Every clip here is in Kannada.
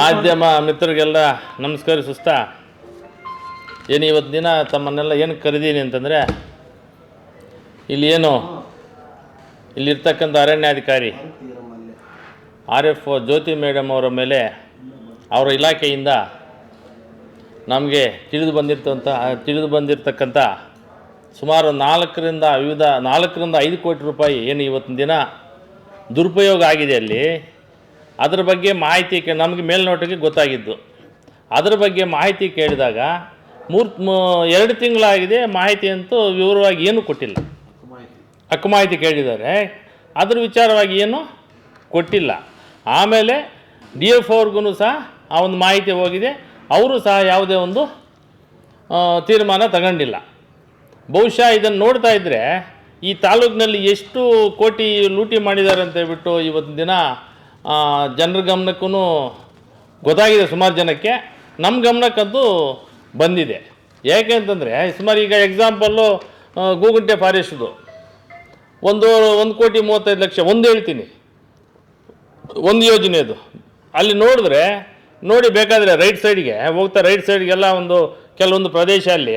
ಮಾಧ್ಯಮ ಮಿತ್ರರಿಗೆಲ್ಲ ನಮಸ್ಕರಿಸುತ್ತಾ, ಏನು ಇವತ್ತು ದಿನ ತಮ್ಮನ್ನೆಲ್ಲ ಏನು ಕರೆದೀನಿ ಅಂತಂದರೆ, ಇಲ್ಲಿ ಏನು, ಇಲ್ಲಿರ್ತಕ್ಕಂಥ ಅರಣ್ಯಾಧಿಕಾರಿ ಆರ್ ಎಫ್ ಜ್ಯೋತಿ ಮೇಡಮ್ ಅವರ ಮೇಲೆ ಅವರ ಇಲಾಖೆಯಿಂದ ನಮಗೆ ತಿಳಿದು ಬಂದಿರ್ತಂಥ ತಿಳಿದು ಬಂದಿರತಕ್ಕಂಥ ಸುಮಾರು ನಾಲ್ಕರಿಂದ ವಿವಿಧ, ನಾಲ್ಕರಿಂದ ಐದು ಕೋಟಿ ರೂಪಾಯಿ ಏನು ಇವತ್ತಿನ ದಿನ ದುರುಪಯೋಗ ಆಗಿದೆ ಅಲ್ಲಿ. ಅದರ ಬಗ್ಗೆ ಮಾಹಿತಿ ಕೇ, ನಮಗೆ ಮೇಲ್ನೋಟಕ್ಕೆ ಗೊತ್ತಾಗಿದ್ದು. ಅದರ ಬಗ್ಗೆ ಮಾಹಿತಿ ಕೇಳಿದಾಗ ಮೂರು ಎರಡು ತಿಂಗಳಾಗಿದೆ ಮಾಹಿತಿ ಅಂತೂ ವಿವರವಾಗಿ ಏನೂ ಕೊಟ್ಟಿಲ್ಲ. ಅಕ್ಕ ಮಾಹಿತಿ ಕೇಳಿದ್ದಾರೆ. ಅದ್ರ ವಿಚಾರವಾಗಿ ಏನು ಕೊಟ್ಟಿಲ್ಲ. ಆಮೇಲೆ ಡಿ ಎಫ್ ಅವ್ರಿಗೂ ಸಹ ಆ ಒಂದು ಮಾಹಿತಿ ಹೋಗಿದೆ. ಅವರು ಸಹ ಯಾವುದೇ ಒಂದು ತೀರ್ಮಾನ ತಗೊಂಡಿಲ್ಲ. ಬಹುಶಃ ಇದನ್ನು ನೋಡ್ತಾ ಇದ್ದರೆ ಈ ತಾಲೂಕಿನಲ್ಲಿ ಎಷ್ಟು ಕೋಟಿ ಲೂಟಿ ಮಾಡಿದ್ದಾರೆ ಅಂತ ಹೇಳ್ಬಿಟ್ಟು ಇವತ್ತಿನ ದಿನ ಜನರ ಗಮನಕ್ಕೂ ಗೊತ್ತಾಗಿದೆ ಸುಮಾರು ಜನಕ್ಕೆ. ನಮ್ಮ ಗಮನಕ್ಕಂತೂ ಬಂದಿದೆ. ಯಾಕೆ ಅಂತಂದರೆ, ಸುಮಾರು ಈಗ ಎಕ್ಸಾಂಪಲ್ಲು ಗೂಗುಂಟೆ ಫಾರೆಸ್ಟ್ದು ಒಂದು ಒಂದು ಕೋಟಿ ಮೂವತ್ತೈದು ಲಕ್ಷ, ಒಂದು ಹೇಳ್ತೀನಿ. ಒಂದು ಯೋಜನೆ ಅದು ಅಲ್ಲಿ ನೋಡಿದ್ರೆ, ನೋಡಿ ಬೇಕಾದರೆ ರೈಟ್ ಸೈಡ್ಗೆ ಹೋಗ್ತಾ ರೈಟ್ ಸೈಡ್ಗೆಲ್ಲ ಒಂದು ಕೆಲವೊಂದು ಪ್ರದೇಶ ಅಲ್ಲಿ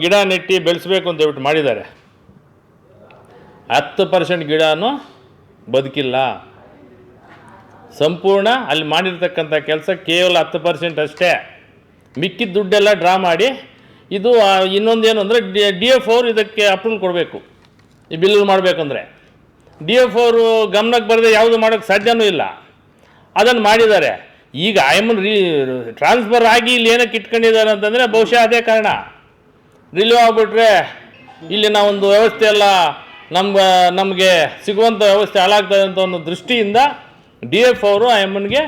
ಗಿಡ ನೆಟ್ಟಿ ಬೆಳೆಸಬೇಕು ಅಂತ ಹೇಳ್ಬಿಟ್ಟು ಮಾಡಿದ್ದಾರೆ. ಹತ್ತು ಪರ್ಸೆಂಟ್ ಗಿಡನೂ ಬದುಕಿಲ್ಲ. ಸಂಪೂರ್ಣ ಅಲ್ಲಿ ಮಾಡಿರ್ತಕ್ಕಂಥ ಕೆಲಸ ಕೇವಲ ಹತ್ತು ಪರ್ಸೆಂಟ್ ಅಷ್ಟೇ. ಮಿಕ್ಕಿದ ದುಡ್ಡೆಲ್ಲ ಡ್ರಾ ಮಾಡಿ, ಇದು ಇನ್ನೊಂದೇನು ಅಂದರೆ ಡಿ ಎಫ್ ಅವ್ರು ಇದಕ್ಕೆ ಅಪ್ರೂವಲ್ ಕೊಡಬೇಕು. ಈ ಬಿಲ್ ಮಾಡಬೇಕಂದ್ರೆ. ಡಿ ಎಫ್ ಅವರು ಗಮನಕ್ಕೆ ಬರದೆ ಯಾವುದು ಮಾಡೋಕ್ಕೆ ಸಾಧ್ಯವೂ ಇಲ್ಲ. ಅದನ್ನು ಮಾಡಿದ್ದಾರೆ. ಈಗ ಐಮನ್ ರೀ ಟ್ರಾನ್ಸ್ಫರ್ ಆಗಿ ಇಲ್ಲಿ ಏನಕ್ಕೆ ಇಟ್ಕೊಂಡಿದ್ದಾರೆ ಅಂತಂದರೆ ಬಹುಶಃ ಅದೇ ಕಾರಣ. ರಿಲೀವ್ ಆಗಿಬಿಟ್ರೆ ಇಲ್ಲಿನ ಒಂದು ವ್ಯವಸ್ಥೆ ಎಲ್ಲ ನಮ್ಗೆ, ನಮಗೆ ಸಿಗುವಂಥ ವ್ಯವಸ್ಥೆ ಹಾಳಾಗ್ತದೆ ಅಂತ ಒಂದು ದೃಷ್ಟಿಯಿಂದ ಡಿ ಎಫ್ ಅವರು ಆ ಎಮ್ಮನ್ಗೆ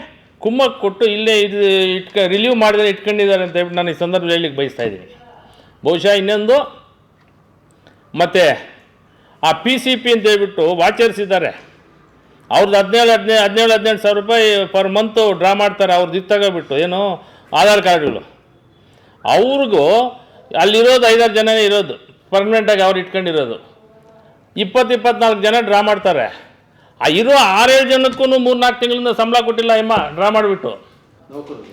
ಕುಮ್ಮಕ್ಕೆ ಕೊಟ್ಟು ಇಲ್ಲೇ ಇದು ಇಟ್ಕ ರಿಲೀವ್ ಮಾಡಿದರೆ ಇಟ್ಕೊಂಡಿದ್ದಾರೆ ಅಂತ ಹೇಳ್ಬಿಟ್ಟು ನಾನು ಈ ಸಂದರ್ಭದಲ್ಲಿ ಹೇಳಲಿಕ್ಕೆ ಬಯಸ್ತಾ ಇದ್ದೀನಿ. ಬಹುಶಃ ಇನ್ನೊಂದು, ಮತ್ತು ಆ ಪಿ ಸಿ ಪಿ ಅಂತ ಹೇಳ್ಬಿಟ್ಟು ವಾಚರ್ಸ್ ಇದ್ದಾರೆ ಅವ್ರದ್ದು ಹದಿನೇಳು, ಹದಿನೈದು, ಹದಿನೇಳು, ಹದಿನೆಂಟು ಸಾವಿರ ರೂಪಾಯಿ ಪರ್ ಮಂತು ಡ್ರಾ ಮಾಡ್ತಾರೆ, ಅವ್ರದ್ದು ಇದು ತಗೋಬಿಟ್ಟು ಏನು ಆಧಾರ್ ಕಾರ್ಡ್ಗಳು. ಅವ್ರಿಗೂ ಅಲ್ಲಿರೋದು ಐದಾರು ಜನ ಇರೋದು ಪರ್ಮನೆಂಟಾಗಿ ಅವ್ರು ಇಟ್ಕೊಂಡಿರೋದು. ಇಪ್ಪತ್ತು, ಇಪ್ಪತ್ನಾಲ್ಕು ಜನ ಡ್ರಾ ಮಾಡ್ತಾರೆ. ಆ ಇರೋ ಆರೇಳು ಜನಕ್ಕೂ ಮೂರು ನಾಲ್ಕು ತಿಂಗಳಿಂದ ಸಂಬಳ ಕೊಟ್ಟಿಲ್ಲ ಎಮ್ಮ ಡ್ರಾ ಮಾಡಿಬಿಟ್ಟು.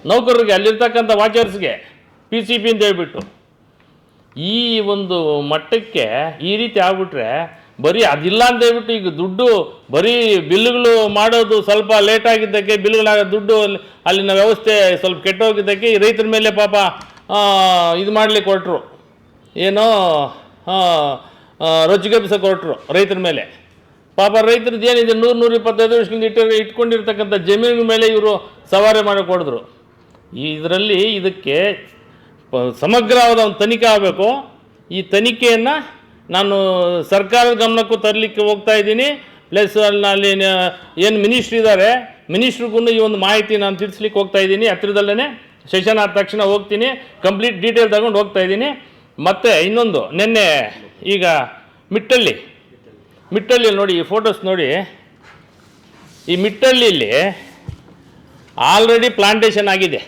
ನೌಕರರಿಗೆ. ಅಲ್ಲಿರ್ತಕ್ಕಂಥ ವಾಚರ್ಸ್ಗೆ ಪಿ ಸಿ ಪಿ ಅಂತ ಹೇಳ್ಬಿಟ್ಟು. ಈ ಒಂದು ಮಟ್ಟಕ್ಕೆ ಈ ರೀತಿ ಆಗ್ಬಿಟ್ರೆ ಬರೀ ಅದಿಲ್ಲ ಅಂತ ಹೇಳ್ಬಿಟ್ಟು ಈಗ ದುಡ್ಡು ಬರೀ ಬಿಲ್ಗಳು ಮಾಡೋದು ಸ್ವಲ್ಪ ಲೇಟ್ ಆಗಿದ್ದಕ್ಕೆ ಬಿಲ್ಗಳ ದುಡ್ಡು ಅಲ್ಲಿ- ಅಲ್ಲಿನ ವ್ಯವಸ್ಥೆ ಸ್ವಲ್ಪ ಕೆಟ್ಟೋಗಿದ್ದಕ್ಕೆ ಈ ರೈತರ ಮೇಲೆ ಪಾಪ ಇದು ಮಾಡಲಿಕ್ಕೆ ಕೊಟ್ಟರು ಏನೋ ರೊಚ್ಚಿಗೆಬ್ಸ ಕೊಟ್ಟರು ರೈತರ ಮೇಲೆ. ಪಾಪ ರೈತರದ್ದು ಏನಿದೆ, ನೂರು ನೂರ ಇಪ್ಪತ್ತೈದು ವರ್ಷದಿಂದ ಇಟ್ಟಿರೋ ಇಟ್ಕೊಂಡಿರ್ತಕ್ಕಂಥ ಜಮೀನಿನ ಮೇಲೆ ಇವರು ಸವಾರಿ ಮಾಡಿಕೊಡಿದ್ರು ಇದರಲ್ಲಿ ಇದಕ್ಕೆ ಸಮಗ್ರವಾದ ಒಂದು ತನಿಖೆ ಆಗಬೇಕು. ಈ ತನಿಖೆಯನ್ನು ನಾನು ಸರ್ಕಾರದ ಗಮನಕ್ಕೂ ತರಲಿಕ್ಕೆ ಹೋಗ್ತಾ ಇದ್ದೀನಿ. ಪ್ಲಸ್ ಅಲ್ಲಿ ಏನು ಮಿನಿಸ್ಟ್ರ್ ಇದ್ದಾರೆ, ಮಿನಿಸ್ಟ್ರಿಗೂ ಈ ಒಂದು ಮಾಹಿತಿ ನಾನು ತಿಳಿಸ್ಲಿಕ್ಕೆ ಹೋಗ್ತಾ ಇದ್ದೀನಿ. ಹತ್ತಿರದಲ್ಲೇ ಸೆಷನ್ ಆದ ತಕ್ಷಣ ಹೋಗ್ತೀನಿ. ಕಂಪ್ಲೀಟ್ ಡೀಟೇಲ್ ತಗೊಂಡು ಹೋಗ್ತಾ ಇದ್ದೀನಿ. ಮತ್ತು ಇನ್ನೊಂದು, ನಿನ್ನೆ ಈಗ ಮಿಟ್ಟಳ್ಳಿ ಮಿಟ್ಟಳ್ಳಿ ನೋಡಿ, ಈ ಫೋಟೋಸ್ ನೋಡಿ. ಈ ಮಿಟ್ಟಳ್ಳಿಯಲ್ಲಿ ಆಲ್ರೆಡಿ ಪ್ಲಾಂಟೇಷನ್ ಆಗಿದೆ.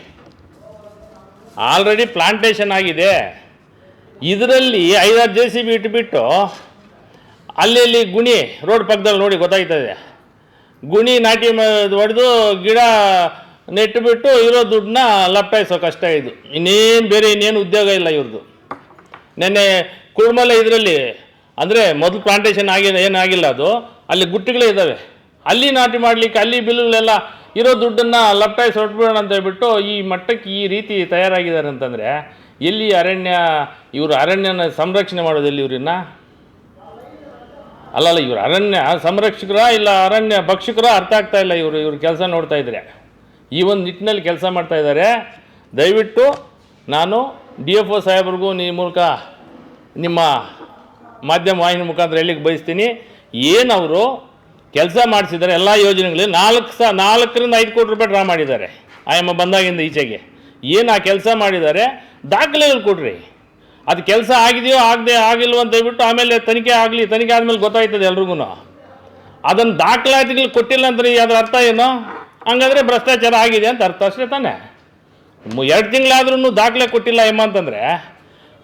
ಆಲ್ರೆಡಿ ಪ್ಲಾಂಟೇಷನ್ ಆಗಿದೆ. ಇದರಲ್ಲಿ ಐದಾರು ಜೆ ಸಿ ಬಿ ಇಟ್ಬಿಟ್ಟು ಅಲ್ಲಿ ಗುಣಿ ರೋಡ್ ಪಕ್ಕದಲ್ಲಿ ನೋಡಿ ಗೊತ್ತಾಗ್ತದೆ ಗುಣಿ ನಾಟಿ ಹೊಡೆದು ಗಿಡ ನೆಟ್ಟುಬಿಟ್ಟು ಇರೋ ದುಡ್ಡನ್ನ ಲಪ್ಟಾಯಿಸೋ ಕಷ್ಟ ಇದು. ಇನ್ನೇನು ಬೇರೆ ಇನ್ನೇನು ಉದ್ಯೋಗ ಇಲ್ಲ ಇವ್ರದ್ದು ನೆನ್ನೆ ಕುರ್ಮಲೆ ಇದರಲ್ಲಿ ಅಂದರೆ ಮೊದಲು ಪ್ಲಾಂಟೇಷನ್ ಆಗಿ ಏನಾಗಿಲ್ಲ ಅದು, ಅಲ್ಲಿ ಗುಟ್ಟಿಗಳೇ ಇದ್ದಾವೆ. ಅಲ್ಲಿ ನಾಟಿ ಮಾಡಲಿಕ್ಕೆ, ಅಲ್ಲಿ ಬಿಲ್ಲುಗಳೆಲ್ಲ ಇರೋ ದುಡ್ಡನ್ನು ಲಪ್ಟಾಯಿಸಿ ಹೊಟ್ಬಿಡೋಣ ಅಂತ ಹೇಳ್ಬಿಟ್ಟು ಈ ಮಟ್ಟಕ್ಕೆ ಈ ರೀತಿ ತಯಾರಾಗಿದ್ದಾರೆ ಅಂತಂದರೆ, ಎಲ್ಲಿ ಅರಣ್ಯ, ಇವರು ಅರಣ್ಯನ ಸಂರಕ್ಷಣೆ ಮಾಡೋದು ಇವರನ್ನ? ಇವ್ರನ್ನ ಅಲ್ಲಲ್ಲ ಇವರು ಅರಣ್ಯ ಸಂರಕ್ಷಕರ ಇಲ್ಲ ಅರಣ್ಯ ಭಕ್ಷಕರ ಅರ್ಥ ಆಗ್ತಾ ಇಲ್ಲ ಇವರು ಇವರು ಕೆಲಸ ನೋಡ್ತಾ ಇದ್ದಾರೆ ಈ ಒಂದು ನಿಟ್ಟಿನಲ್ಲಿ ಕೆಲಸ ಮಾಡ್ತಾ ಇದ್ದಾರೆ ದಯವಿಟ್ಟು ನಾನು ಡಿ ಎಫ್ ಒ ಸಾಹೇಬ್ರಿಗೂ ನಿಮ್ಮ ಮೂಲಕ ನಿಮ್ಮ ಮಾಧ್ಯಮ ವಾಹಿನಿ ಮುಖಾಂತರ ಹೇಳಿಕ್ಕೆ ಬಯಸ್ತೀನಿ? ಏನು ಅವರು ಕೆಲಸ ಮಾಡಿಸಿದ್ದಾರೆ ಎಲ್ಲ ಯೋಜನೆಗಳಲ್ಲಿ ನಾಲ್ಕು ಸ, ನಾಲ್ಕರಿಂದ ಐದು ಕೋಟಿ ರೂಪಾಯಿ ಡ್ರಾ ಮಾಡಿದ್ದಾರೆ ಆಯಮ್ಮ ಬಂದಾಗಿಂದ ಈಚೆಗೆ. ಏನು ಆ ಕೆಲಸ ಮಾಡಿದ್ದಾರೆ? ದಾಖಲೆಗಳು ಕೊಡ್ರಿ. ಅದು ಕೆಲಸ ಆಗಿದೆಯೋ ಆಗದೆ ಆಗಿಲ್ವೋ ಅಂತ ಹೇಳ್ಬಿಟ್ಟು ಆಮೇಲೆ ತನಿಖೆ ಆಗಲಿ, ತನಿಖೆ ಆದಮೇಲೆ ಗೊತ್ತಾಯ್ತದೆ ಎಲ್ರಿಗೂ ಅದನ್ನು ದಾಖಲಾತಿಗಳು ಕೊಟ್ಟಿಲ್ಲ ಅಂದ್ರೆ ಅದರ ಅರ್ಥ ಏನು? ಹಂಗಾದರೆ ಭ್ರಷ್ಟಾಚಾರ ಆಗಿದೆ ಅಂತ ಅರ್ಥ ಅಷ್ಟೇ ತಾನೆ. ಎರಡು ತಿಂಗಳಾದ್ರೂ ದಾಖಲೆ ಕೊಟ್ಟಿಲ್ಲ ಎಮ್ಮ ಅಂತಂದರೆ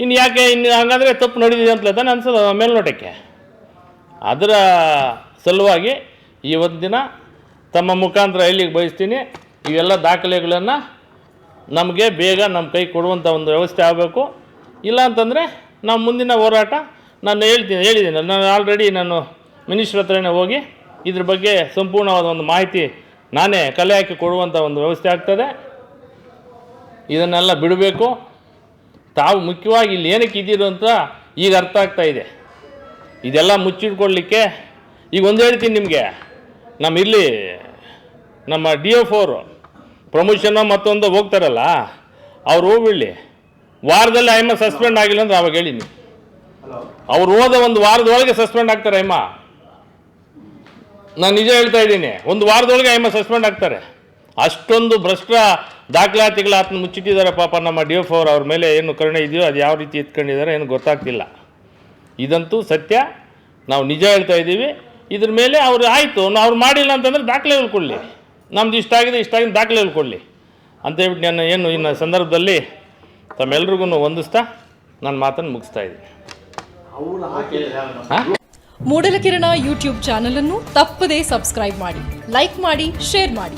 ಇನ್ನು ಯಾಕೆ ಇನ್ನು ಹಾಗಾದರೆ ತಪ್ಪು ನಡೆದಿದೆ ಅಂತಲೇ ತಾನೆ ಅನ್ಸೋದು ಮೇಲ್ನೋಟಕ್ಕೆ. ಅದರ ಸಲುವಾಗಿ ಈ ಒಂದು ದಿನ ತಮ್ಮ ಮುಖಾಂತರ ಇಲ್ಲಿಗೆ ಬಯಸ್ತೀನಿ, ಇವೆಲ್ಲ ದಾಖಲೆಗಳನ್ನು ನಮಗೆ ಬೇಗ ನಮ್ಮ ಕೈ ಕೊಡುವಂಥ ಒಂದು ವ್ಯವಸ್ಥೆ ಆಗಬೇಕು. ಇಲ್ಲ ಅಂತಂದರೆ ನಾವು ಮುಂದಿನ ಹೋರಾಟ ನಾನು ಹೇಳ್ತೀನಿ, ಹೇಳಿದ್ದೀನಿ. ನಾನು ಆಲ್ರೆಡಿ ನಾನು ಮಿನಿಸ್ಟ್ರ್ ಹತ್ರನೇ ಹೋಗಿ ಇದ್ರ ಬಗ್ಗೆ ಸಂಪೂರ್ಣವಾದ ಒಂದು ಮಾಹಿತಿ ನಾನೇ ಕಲೆ ಹಾಕಿ ಕೊಡುವಂಥ ಒಂದು ವ್ಯವಸ್ಥೆ ಆಗ್ತದೆ. ಇದನ್ನೆಲ್ಲ ಬಿಡಬೇಕು. ತಾವು ಮುಖ್ಯವಾಗಿ ಇಲ್ಲಿ ಏನಕ್ಕೆ ಇದ್ದೀರು ಅಂತ ಈಗ ಅರ್ಥ ಆಗ್ತಾ ಇದೆ. ಇದೆಲ್ಲ ಮುಚ್ಚಿಟ್ಕೊಳ್ಳಿಕ್ಕೆ ಈಗ ಒಂದು ಹೇಳ್ತೀನಿ ನಿಮಗೆ. ನಮ್ಮ ಇಲ್ಲಿ ನಮ್ಮ ಡಿ ಎಫ್ ಫೋರು ಪ್ರಮೋಷನ್ ಮತ್ತೊಂದು ಹೋಗ್ತಾರಲ್ಲ ಅವ್ರು ಹೋಗ್ಬಿಡಲಿ. ವಾರದಲ್ಲಿ ಐಮ ಸಸ್ಪೆಂಡ್ ಆಗಿಲ್ಲ ಅಂದ್ರೆ ಅವಾಗ ಹೇಳಿನಿ. ಅವ್ರು ಹೋದ ಒಂದು ವಾರದೊಳಗೆ ಸಸ್ಪೆಂಡ್ ಆಗ್ತಾರೆ ಐಮ ನಾನು ನಿಜ ಹೇಳ್ತಾ ಇದ್ದೀನಿ ಒಂದು ವಾರದೊಳಗೆ ಐಮ ಸಸ್ಪೆಂಡ್ ಆಗ್ತಾರೆ. ಅಷ್ಟೊಂದು ಭ್ರಷ್ಟ ದಾಖಲಾತಿಗಳ ಆತನ ಮುಚ್ಚಿಟ್ಟಿದ್ದಾರೆ ಪಾಪ ನಮ್ಮ ಡಿ ಎಫ್ ಅವರು ಅವ್ರ ಮೇಲೆ ಏನು ಕರುಣೆ ಇದೆಯೋ ಅದು ಯಾವ ರೀತಿ ಎತ್ಕೊಂಡಿದ್ದಾರೆ ಏನು ಗೊತ್ತಾಗ್ತಿಲ್ಲ. ಇದಂತೂ ಸತ್ಯ ನಾವು ನಿಜ ಹೇಳ್ತಾ ಇದ್ದೀವಿ. ಇದ್ರ ಮೇಲೆ ಅವ್ರು ಆಯಿತು ಅವ್ರು ಮಾಡಿಲ್ಲ ಅಂತಂದರೆ ದಾಖಲೆ ಕೊಡಲಿ ನಮ್ದು ಇಷ್ಟ ಆಗಿದೆ ಇಷ್ಟ ಆಗಿದೆ ದಾಖಲೆ ಕೊಡಲಿ ಅಂತ ಹೇಳ್ಬಿಟ್ಟು ನಾನು ಏನು ಇನ್ನು ಸಂದರ್ಭದಲ್ಲಿ ತಮ್ಮೆಲ್ರಿಗೂ ಹೊಂದಿಸ್ತಾ ನನ್ನ ಮಾತನ್ನು ಮುಗಿಸ್ತಾ ಇದ್ದೀನಿ. ಮೂಡಲಕಿರಣ ಯೂಟ್ಯೂಬ್ ಚಾನಲನ್ನು ತಪ್ಪದೇ ಸಬ್ಸ್ಕ್ರೈಬ್ ಮಾಡಿ ಲೈಕ್ ಮಾಡಿ ಶೇರ್ ಮಾಡಿ.